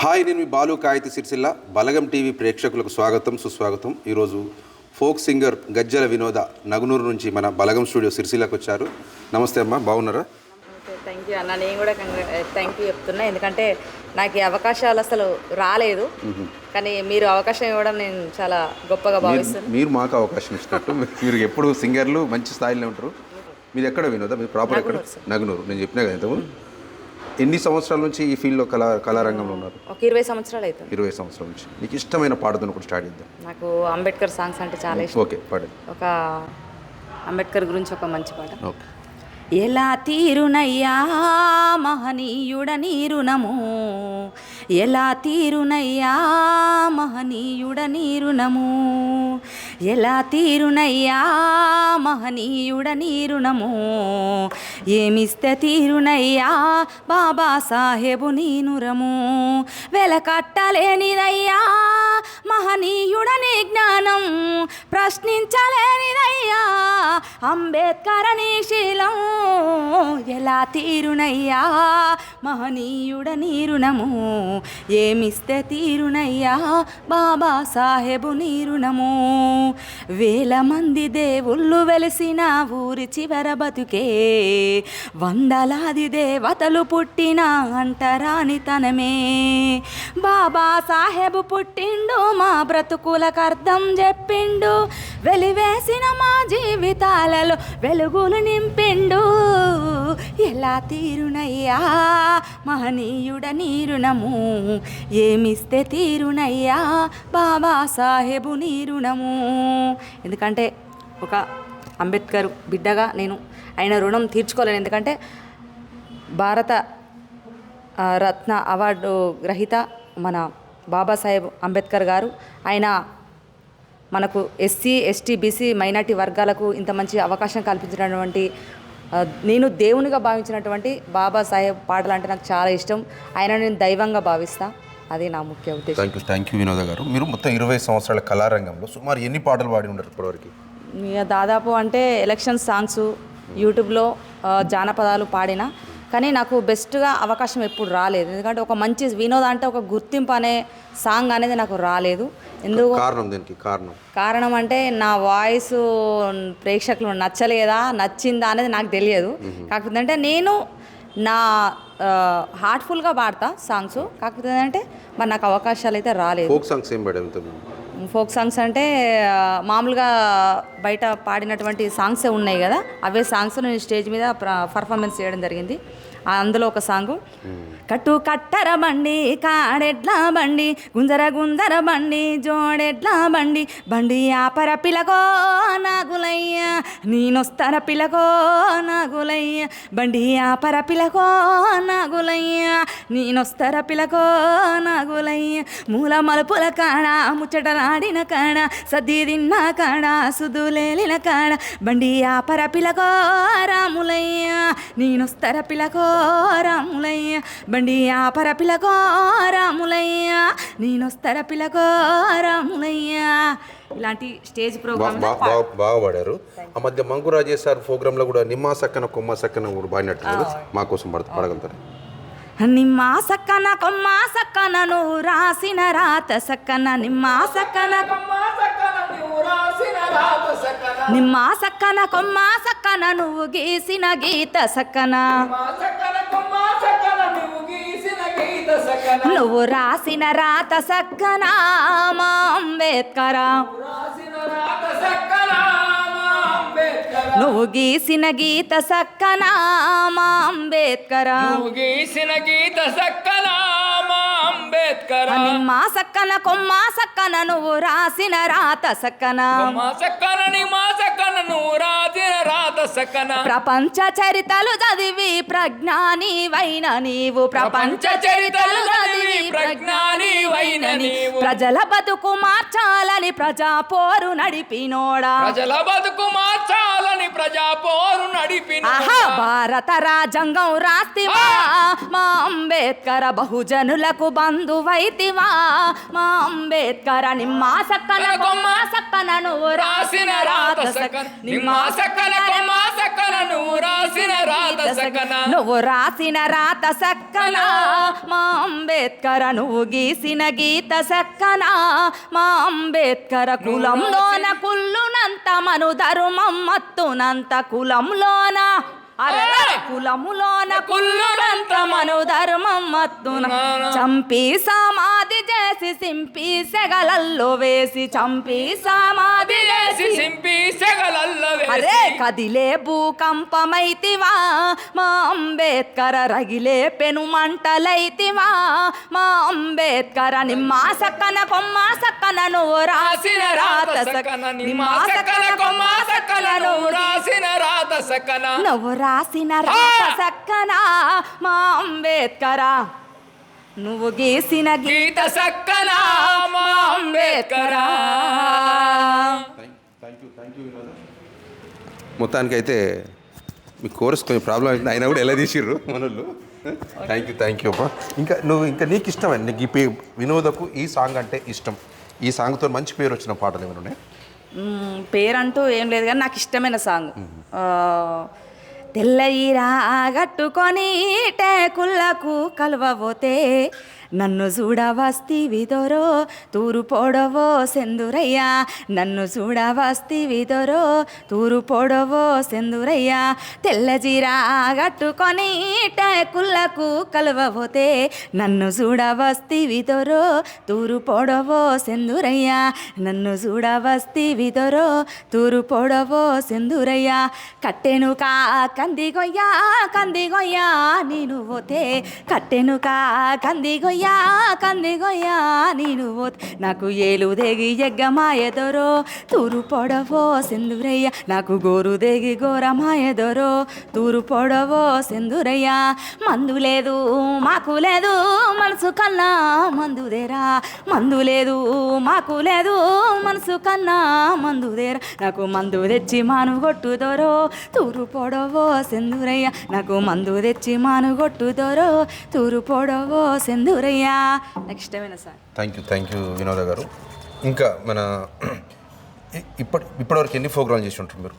Hi నేను మీ Balu Kayithi Sircilla Balagam TV ప్రేక్షకులకు స్వాగతం సుస్వాగతం. ఈరోజు ఫోక్ సింగర్ గజ్జల వినోద నగునూరు నుంచి మన బలగం స్టూడియో సిరిసిల్లకు వచ్చారు. నమస్తే అమ్మా బాగున్నారా? థ్యాంక్ యూ అన్న నేను కూడా థ్యాంక్ యూ చెప్తున్నా. ఎందుకంటే నాకు ఈ అవకాశాలు అసలు రాలేదు. కానీ మీరు అవకాశం ఇవ్వడం నేను చాలా గొప్పగా భావిస్తున్నాను మీరు మాకు అవకాశం ఇచ్చినట్టు. మీరు ఎప్పుడు సింగర్లు మంచి స్థాయిలో ఉంటారు. మీరు. ఎక్కడ వినోదా? మీరు ప్రాపర్ ఎక్కడ? నగునూరు నేను చెప్పినా కదా ఎన్ని సంవత్సరాల నుంచి ఈ ఫీల్డ్లో కళా కళారంగంలో ఉన్నారు? ఒక ఇరవై సంవత్సరాలు అవుతుంది. ఇరవై సంవత్సరాల నుంచి. మీకు ఇష్టమైన పాటతో కూడా స్టార్ట్ చేద్దాం. నాకు అంబేద్కర్ సాంగ్స్ అంటే చాలా ఇష్టం. ఓకే పాడండి. ఒక అంబేద్కర్ గురించి ఒక మంచి పాట. ఓకే. ఎలా తీరునయ్యా మహనీయుడ నీరునము ఎలా తీరునయ్యా మహనీయుడ నీరునము ఎలా తీరునయ్యా మహనీయుడ నీరునము ఏమిస్తే తీరునయ్యా బాబా సాహెబు నీనురము వెలకట్టలేనిదయ్యా మహనీయుడని జ్ఞానం ప్రశ్నించలేనిదయ్యా. అంబేద్కర్ నీ శీలం ఎలా తీరునయ్యా? మహనీయుడ నీరునము ఏమిస్తే తీరునయ్యా? బాబా సాహెబు నీరునము వేల మంది దేవుళ్ళు వెలిసిన ఊరి చివర బతుకే. వందలాది దేవతలు పుట్టిన అంటరానితనమే బాబా సాహెబు పుట్టిండు మా బ్రతుకులకు అర్థం చెప్పిండు. వెలివేసిన మా జీవితాలలో వెలుగులు నింపిండు. ఎలా తీరునయ్యా? మహనీయుడ నీరుణము ఏమిస్తే తీరునయ్యా? బాబా సాహెబు నీరునము ఎందుకంటే ఒక అంబేద్కర్ బిడ్డగా నేను ఆయన రుణం తీర్చుకోలేను. ఎందుకంటే భారత రత్న అవార్డు గ్రహీత మన బాబాసాహెబ్ అంబేద్కర్ గారు. ఆయన మనకు ఎస్సీ ఎస్టీ బీసీ మైనార్టీ వర్గాలకు ఇంత మంచి అవకాశం కల్పించినటువంటి నేను దేవునిగా భావించినటువంటి బాబాసాహెబ్ పాటలు అంటే నాకు చాలా ఇష్టం. ఆయన నేను దైవంగా భావిస్తా. అది నా ముఖ్య ఉద్దేశం. Thank you thank you Vinoda గారు. మీరు మొత్తం ఇరవై సంవత్సరాల కళారంగంలో సుమారు ఎన్ని పాటలు పాడి ఉండరు ఇప్పటివరకు? దాదాపు అంటే ఎలక్షన్ సాంగ్స్ యూట్యూబ్లో జానపదాలు పాడిన కానీ నాకు బెస్ట్గా అవకాశం ఎప్పుడు రాలేదు. ఎందుకంటే ఒక మంచి వినోద అంటే ఒక గుర్తింపు అనే సాంగ్ అనేది నాకు రాలేదు. ఎందుకు కారణం దీనికి? కారణం? కారణం అంటే నా వాయిస్ ప్రేక్షకులు నచ్చలేదా నచ్చిందా అనేది నాకు తెలియదు. కాకపోతే అంటే నేను నా హార్ట్ఫుల్గా పాడతా సాంగ్స్. కాకపోతే అంటే మరి నాకు అవకాశాలు అయితే రాలేదు. ఫోక్ సాంగ్స్ ఏం ఇంతకు ఫోక్ సాంగ్స్ అంటే మామూలుగా బయట పాడినటువంటి సాంగ్సే ఉన్నాయి కదా అవే సాంగ్స్ నేను స్టేజ్ మీద పర్ఫార్మెన్స్ చేయడం జరిగింది. అందులో ఒక సాంగ్. కట్టు కట్టర బండి కాడెడ్ల బండి గుంజర గుంజర బండి జోడెడ్ల బండి బండి ఆపర పిలకో నాగులయ్య. నేనొస్తర పిలగో నాగులయ్య బండి ఆపర పిలగో నాగులయ్య నేనొస్తర పిలగో నాగులయ్య మూల మలుపుల కాడ ముచ్చటలాడిన కాడ సద్ది తిన్న కాడ సుదులేలిన కాడ బండి ఆపర పిలగో రాములయ్య నేనొస్తర పిలగో రాములయ్య బండి ఆపర పిలగో రాములయ్య నేనొస్తర పిలగో రాములయ్య ఇలాంటి స్టేజ్ ప్రోగ్రామ్ బాగా పాడారు. ఆ మధ్య మంకురాజే సార్ ప్రోగ్రామ్లో కూడా నిమ్మా సక్కన కొమ్మ సక్కన కూడా పాడినట్టు మా కోసం పడ పడగలుగుతారు. నిమ్మ సక్కన కొమ్మ సక్కన నువ్వు రాసిన రాత సక్కన. నిమ్మ సక్కన నిమ్మ సక్కన కొమ్మ సక్కన నువ్వు గీసిన గీత సక్కన నువ్వు రాసిన రాత సక్కన మా అంబేద్కర? నువ్వు గీసిన గీత సక్కన మా అంబేద్కర? గీసిన గీత సక్కన మా అంబేద్కర్. నిమ్మ సక్కన కొమ్మ సక్కన నువ్వు రాసిన రాత సక్కన. మా సక్కన సక్కన నువ్వు రాసిన రాత సక్కన. ప్రపంచ చరితలు చదివి ప్రజ్ఞాని వైన నీవు. ప్రపంచ చరితలు చదివి ప్రజ్ఞాని వైన నీవు. ప్రజల బతుకు మార్చాలని ప్రజా పోరు నడిపినోడా. ప్రజల బతుకు మార్చాలని ప్రజా పోరు నడిపిన ఆహా భారత రాజ్యాంగం రాస్తివా మా అంబేద్కర బహుజనులకు బంధువైతివా. మా అంబేద్కర నిమ్మా సక్కన కొమ్మ సక్కన నువ్వు రాసిన రాత సకన నిమ్మ సకన కొమ్మ సకన నువ్వు రాసిన రాత సకన నువ్వు రాసిన రాత సక్కన మా అంబేద్కర నువ్వు గీసిన గీత సక్కన మా అంబేద్కర కులంలోన కుల్లునంత మను ధర్మం మత్తునంత కులంలోన! కులములోన కుల్లునంత మను ధర్మం మత్తున చంపి సమాధి చేసి సింపి సెగలల్లో వేసి చంపి సమాధి చేసి సింపి సెగలల్ల అరే కదిలే భూకంపమైతివా మా అంబేద్కర రగిలే పెను మంటలైతివా మా అంబేద్కర నిమ్మ సక్కన కొమ్మ సక్కన నువ్వు రాసిన రాత సక్కన నిమ్మ సక్కన కొమ్మ సక్కన నువ్వు రాసిన రాత సకన నువ్వు రాసిన రాత సక్కన మా అంబేద్కర నువ్వు గీసిన గీత సక్కన మా Ambedkar thank you thank you Vinoda మొత్తానికైతే మీ కోరస్ కొంచెం ప్రాబ్లం అవుతుంది. అయినా కూడా ఎలా తీసిర్రు మనోళ్ళు? థ్యాంక్ యూ థ్యాంక్ యూ అమ్మా ఇంకా నువ్వు ఇంకా నీకు ఇష్టం నీకు ఈ పే- వినోదకు ఈ సాంగ్ అంటే ఇష్టం. ఈ సాంగ్తో మంచి పేరు వచ్చిన పాటలు ఏమైనా ఉన్నాయి? పేరంటూ ఏం లేదు కానీ నాకు ఇష్టమైన సాంగ్ ఆ, తెల్లయిరా గట్టుకొని టేకుళ్ళకు కలవబోతే నన్ను చూడవస్తివిదొరో తూరు పొడవో సెందురయ్యా? నన్ను చూడవస్తివిదొరో తూరు పొడవో సెందురయ్యా? తెల్లజీరా గట్టుకొని టేకుళ్ళకు కలవబోతే నన్ను చూడవస్తివిదొరో తూరు పొడవో సెందురయ్యా? నన్ను చూడవస్తివిదొరో తూరు పొడవో సెందురయ్యా? కట్టెను కా కంది గొయ్యా కంది గొయ్యా నేను పోతే కట్టెను కా కందిగొయ్యా గొయ్యా కంది గొయ్యా నేను నాకు ఏలు దేగి ఎగ్గమాయదొరో తూరు పొడవో సింధురయ్య నాకు గోరు దేగి ఘోరమాయదొరో తూరు పొడవో సింధురయ్య మందు లేదు మాకు లేదు మనసు కన్నా మందుదేరా మందు లేదు మాకు లేదు మనసు కన్నా మందుదేరా నాకు మందు తెచ్చి మాను కొట్టుదొరో తూరు పొడవో సింధురయ్య నాకు మందు తెచ్చి మాను కొట్టుదొరో తూరు పొడవో సెందురయ్య నాకు ఇష్టమైన sir? Thank you thank you Vinoda గారు. ఇంకా మన ఇప్పటి ఇప్పటివరకు ఎన్ని ప్రోగ్రామ్ చేసి ఉంటారు మీరు?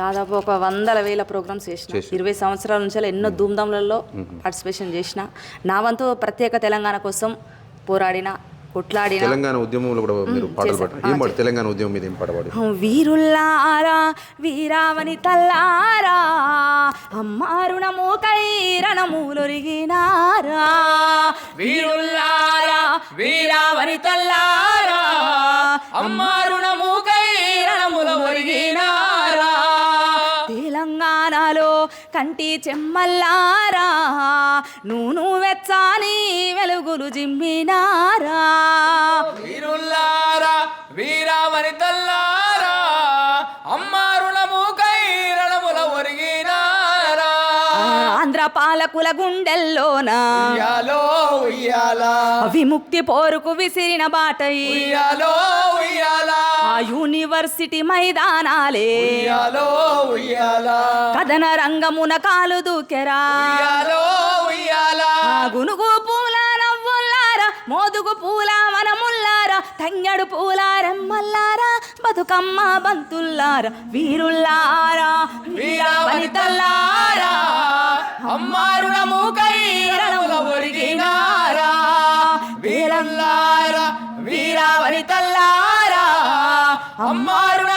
దాదాపు ఒక వందల వేల ప్రోగ్రామ్స్ చేసిన. ఇరవై సంవత్సరాల నుంచి ఎన్నో ధూమ్ధాంలలో పార్టిసిపేషన్ చేసిన. నా వంతు ప్రత్యేక తెలంగాణ కోసం పోరాడిన కొట్లాడిన తెలంగాణ ఉద్యమంలో కూడా మీరు పాటలు పాడారు. ఏం పాడు తెలంగాణ ఉద్యమం మీద ఏం పాట పాడారు? వీరుల్లారా వీరావని తల్లారా అమ్మారుణము కైరణములొరిగినారా వీరుల్లారా వీరావని తల్లారా అమ్మారుణము కైరణముల కంటి చెమ్మల్లారా? నూను వెచ్చాని వెలుగులు జిమ్మినారా? వీరుల్లారా వీరావని తల్లారా అమ్మా పాలకుల గుండెల్లోనా. విముక్తి పోరుకు విసిరిన బాటై. ఆ యూనివర్సిటీ మైదానాలే. కథన రంగమున కాలు దూకెరా. గునుగు పూల నవ్వుల్లారా మోదుగు పూల మనముల్లారా తంగడు పూల రెమ్మల్లారా బతుకమ్మ బంతుల్లారా వీరుల్లారా వీరావనితల్లారా అమ్మారుణము కైరణముల ఒరిగినారా? వీరల్లారా వీరావనితల్లారా తల్లారా? అమ్మారుణ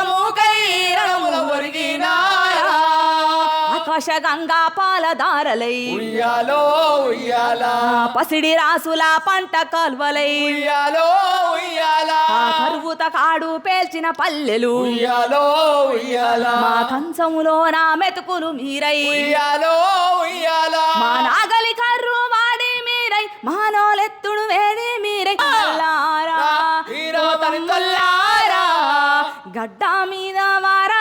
ఆకాశ గంగా పాలదారలై. ఉయ్యాలో ఉయ్యాలా. పసిడి రాసుల పంట కాల్వలై. ఉయ్యాలో ఉయ్యాలా. కరువుత కాడు పేల్చిన పల్లెలు. ఉయ్యాలో ఉయ్యాలా. మా కంచములో నా మెతుకులు మీరై. ఉయ్యాలో ఉయ్యాలా. మా నాగలి కర్రు వాడి మీరై. మానోలెత్తుడు వేడి మీరై. గడ్డ మీద వారసత్వ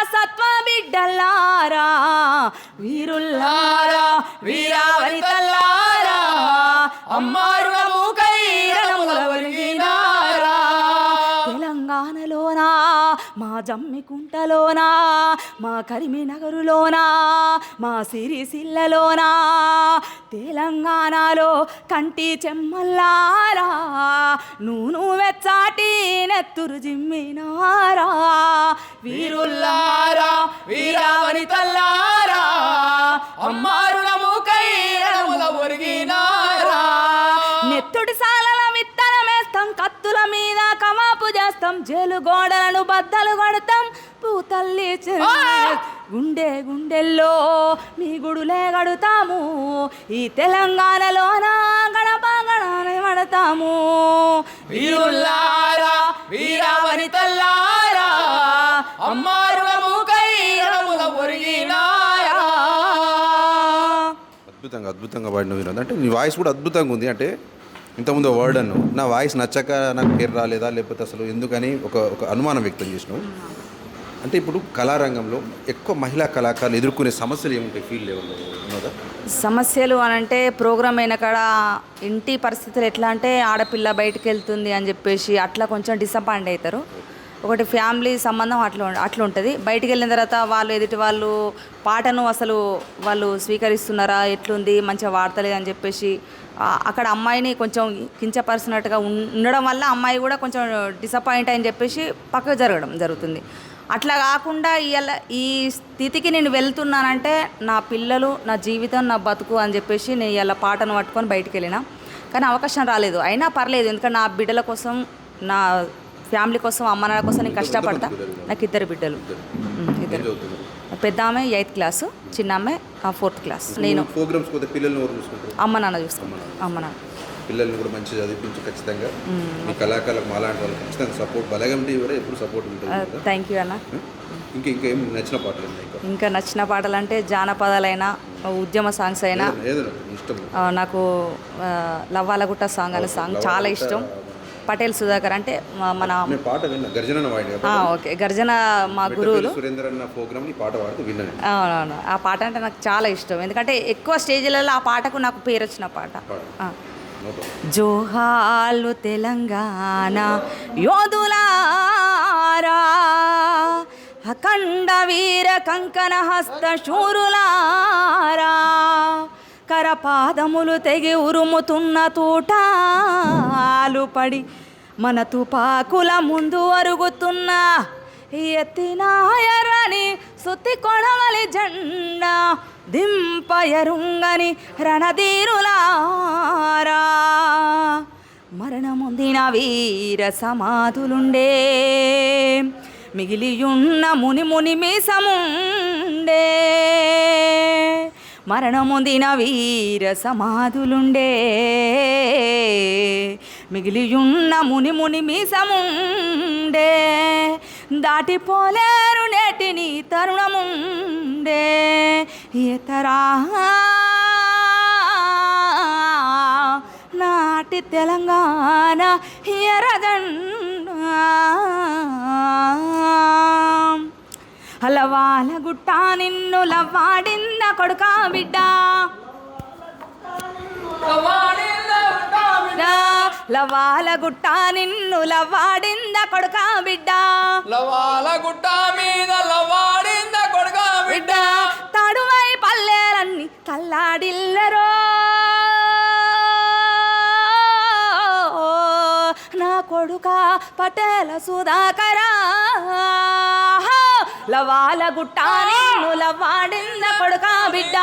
బిడ్డల్లారా వీరుల్లారా వీరావరి తల్లారా అమ్మారు జమ్మికుంటలోనా మా కరిమినగరులోనా మా సిరిసిల్లలోనా తెలంగాణలో కంటి చెమ్మల్లారా నూను వెచ్చాటి నెత్తురు జిమ్మినారా వీరుల్లారా వీరావని తల్లారా అమ్మారుణము కైరముల ఒరిగినారా. నెత్తుడి సాలల విత్తనమేస్తాం కత్తుల మీద కమాపు చేస్తాం జైలు గోడలను బద్దలు కొడతాం. పూతల్లి గుండె గుండెల్లో మీ గుడులే గడుతాము ఈ తెలంగాణలోన గడప గడనే పడతాము. వీరుల్లారా వీరావని తల్లారా కైరముల ఒరిగినారా అద్భుతంగా అద్భుతంగా పాడిన వినోద్ అంటే నీ వాయిస్ కూడా అద్భుతంగా ఉంది. అంటే ఇంతకుముందు వర్డ్ అను నా వాయిస్ నచ్చక నాకు పేరు రాలేదా? లేకపోతే అసలు ఎందుకని ఒక ఒక అనుమానం వ్యక్తం చేసినావు. అంటే ఇప్పుడు కళారంగంలో ఎక్కువ మహిళా కళాకారులు ఎదుర్కొనే సమస్యలు ఏముంటాయి? ఫీల్ లెవెల్లో సమస్యలు అని అంటే ప్రోగ్రామ్ అయిన కాడ ఇంటి పరిస్థితులు ఎట్లా అంటే ఆడపిల్ల బయటకు వెళ్తుంది అని చెప్పేసి అట్లా కొంచెం డిసప్పాయింట్ అవుతారు. ఒకటి ఫ్యామిలీ సంబంధం అట్లా అట్లా ఉంటుంది. బయటికి వెళ్ళిన తర్వాత వాళ్ళు ఎదుటి వాళ్ళు పాటను అసలు వాళ్ళు స్వీకరిస్తున్నారా ఎట్లుంది మంచిగా వాడతలేదు అని చెప్పేసి అక్కడ అమ్మాయిని కొంచెం కించపరిచినట్టుగా ఉండడం వల్ల అమ్మాయి కూడా కొంచెం డిసప్పాయింట్ అని చెప్పేసి పక్కకు జరగడం జరుగుతుంది. అట్లా కాకుండా ఇవాళ ఈ స్థితికి నేను వెళ్తున్నానంటే నా పిల్లలు నా జీవితం నా బతుకు అని చెప్పేసి నేను ఇలా పాటను పట్టుకొని బయటికి వెళ్ళిన. కానీ అవకాశం రాలేదు. అయినా పర్లేదు. ఎందుకంటే నా బిడ్డల కోసం నా ఫ్యామిలీ కోసం అమ్మ నాన్న కోసం నేను కష్టపడతా. నాకు ఇద్దరు బిడ్డలు. ఇద్దరు పెద్ద ఆమె ఎయిత్ క్లాసు చిన్న ఆమె ఫోర్త్ క్లాస్. నేను ప్రోగ్రామ్స్ పిల్లల్ని అమ్మ నాన్న చూసుకుంటాను అమ్మ నాన్న పిల్లల్ని కూడా చదివించి ఖచ్చితంగా. మీ కళాకారులకు మాలాంటి వాళ్ళు ఖచ్చితంగా సపోర్ట్ ఎప్పుడు సపోర్ట్ ఉంటుంది. థ్యాంక్ యూ అన్న. ఇంకా ఇంకా ఏం నచ్చిన పాటలు ఇంకా? నచ్చిన పాటలు అంటే జానపదాలైనా ఉద్యమ సాంగ్స్ అయినా. నాకు లవ్వాలగుట్ట సాంగ్ అనే సాంగ్ చాలా ఇష్టం. పటేల్ సుధాకర్ అంటే మన పాట గర్జన ఓకే. గర్జన మా గురువులు. అవునవును. ఆ పాట అంటే నాకు చాలా ఇష్టం. ఎందుకంటే ఎక్కువ స్టేజ్లలో ఆ పాటకు నాకు పేరు వచ్చిన పాట. జోహాలు తెలంగాణ యోధులారా అఖండ వీర కంకణ హస్త శూరులారా. కరపాదములు తెగి ఉరుముతున్న తూటాలు పడి మన తుపాకుల ముందు అరుగుతున్న ఎత్తినాయరని సుత్తి కొడవలి జెండా దింపయరుంగని రణధీరులారా. మరణముందిన వీర సమాధులుండే మిగిలియున్న ముని ముని మీసముండే. మరణముందిన వీర సమాధులుండే. మిగిలియున్న ముని ముని మీసముండే. దాటిపోలేరు నేటిని తరుణముండే. ఇతరా నాటి తెలంగాణ ఎరగండ హలవాల గుట్ట నిన్ను లవ్వాడింద కొడుకా బిడ్డ. లవాల గుట్ట నిన్ను లవ్వాడింద కొడుకా బిడ్డ. లవాల గుట్ట మీద లవాడింద కొడుక బిడ్డ. తడువై పల్లెలన్నీ తల్లాడిల్లరో. నా కొడుక పటేల సుధాకరా. లవాల గుట్ట నిన్ను లవాడింద కొడుక బిడ్డ.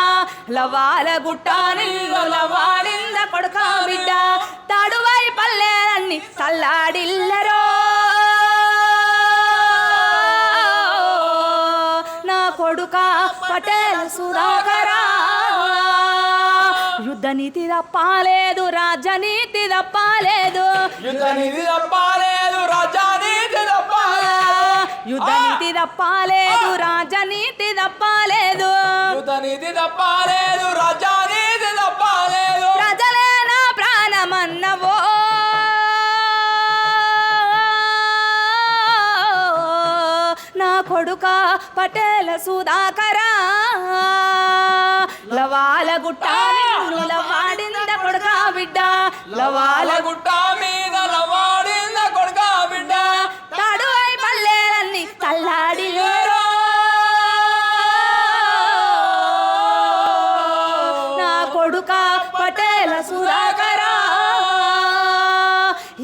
లవాల గుట్ట నిన్ను లవాడింద కొడుక బిడ్డ. తడువై పల్లెలన్నీ తల్లాడిల్లరో నా కొడుక పటేల సుధాకరా. యుద్ధ నీతి తప్పాలేదు రాజనీతి తప్పాలేదు యుద్ధ నిధి తప్పాలేదు రాజానీతి తప్పాలేదు యుద్ధ నీతి తప్పాలేదు రాజనీతి తప్పాలేదు. యుద్ధ నిధి తప్పాలేదు రాజానీతి తప్పాలేదు. ప్రజలే నా ప్రాణమన్నవో? నా కొడుక పటేల సుధాకరా. లవాల గుట్ట లవాడింద కొడుక బిడ్డ. లవాల గుట్ట మీద లవాడింద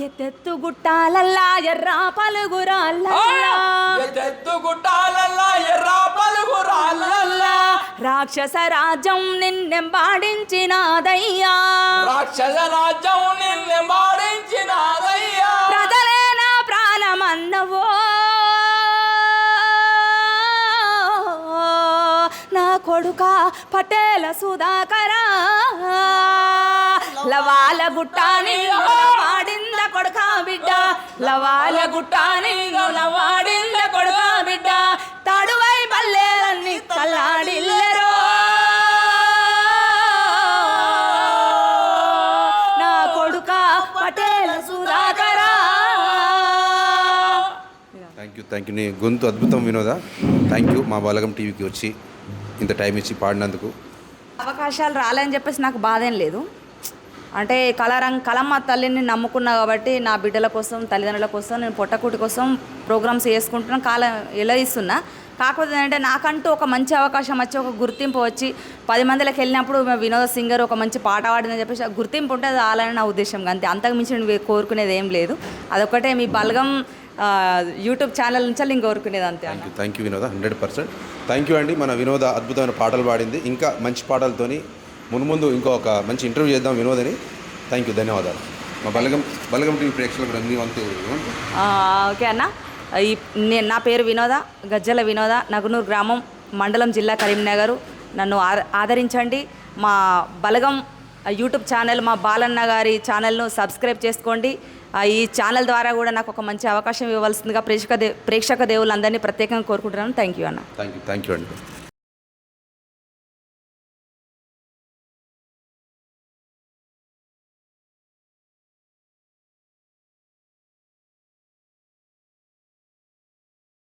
ఎత్తెత్తు గుట్టాలల్లా ఎర్ర పలుగురాలల్లా ఎత్తెత్తు గుట్టాలల్లా ఎర్ర పలుగురాలల్లా రాక్షస రాజ్యం నిన్నెంబాడించినాదయ్యా. రాక్షస రాజ్యం నిన్ను మాడించినాదయ్యా ప్రజలే నా ప్రాణమన్నవో? నా కొడుక పటేల సుధాకరా. లవాల గుట్టాని లవాల గుట్టాని వాడింద కొడుక బిడ్డ. తడువై పల్లెలన్నీ తల్లాడిల్లెరో. నా కొడుక పటేల సుధాకరా. థ్యాంక్ యూ థ్యాంక్ యూ నీ గొంతు అద్భుతం వినోద? థ్యాంక్ యూ మా బలగం టీవీకి వచ్చి ఇంత టైం ఇచ్చి పాడినందుకు. అవకాశాలు రాలేని చెప్పేసి నాకు బాధ ఏం లేదు. అంటే కలరంగ్ కలమ్మ తల్లిని నమ్ముకున్నా కాబట్టి నా బిడ్డల కోసం తల్లిదండ్రుల కోసం నేను పొట్టకూటి కోసం ప్రోగ్రామ్స్ చేసుకుంటున్నా కాలం ఎలా ఇస్తున్నా కాకపోతే ఏంటంటే నాకంటూ ఒక మంచి అవకాశం వచ్చి ఒక గుర్తింపు వచ్చి పది మందికి వెళ్ళినప్పుడు మా వినోద సింగర్ ఒక మంచి పాట పాడిందని చెప్పేసి గుర్తింపు ఉంటే అది ఆలని నా ఉద్దేశం. అంతే అంతకు మించి నేను కోరుకునేది ఏం లేదు. అదొకటే మీ బలగం యూట్యూబ్ ఛానల్ నుంచి నేను కోరుకునేది అంతే thank you thank you Vinoda hundred percent. Thank you అండి మన వినోద అద్భుతమైన పాటలు పాడింది. ఇంకా మంచి పాటలతోని మున్ముందు ఇంకో ఒక మంచి ఇంటర్వ్యూ చేద్దాం వినోదని. థ్యాంక్ యూ ధన్యవాదాలు. మా బలగం బలగం టీవీ ప్రేక్షకులకు మీ వంతు ఓకే అన్న. ఈ నేను నా పేరు వినోద గజ్జల వినోద నగునూరు గ్రామం మండలం జిల్లా కరీంనగర్. నన్ను ఆదరించండి. మా బలగం యూట్యూబ్ ఛానల్ మా బాలన్న గారి ఛానల్ను సబ్స్క్రైబ్ చేసుకోండి. ఈ ఛానల్ ద్వారా కూడా నాకు ఒక మంచి అవకాశం ఇవ్వవలసిందిగా ప్రేక్షక దే ప్రేక్షక దేవులందరినీ ప్రత్యేకంగా కోరుకుంటున్నాను. థ్యాంక్ యూ అన్న. థ్యాంక్ యూ థ్యాంక్ యూ అండి.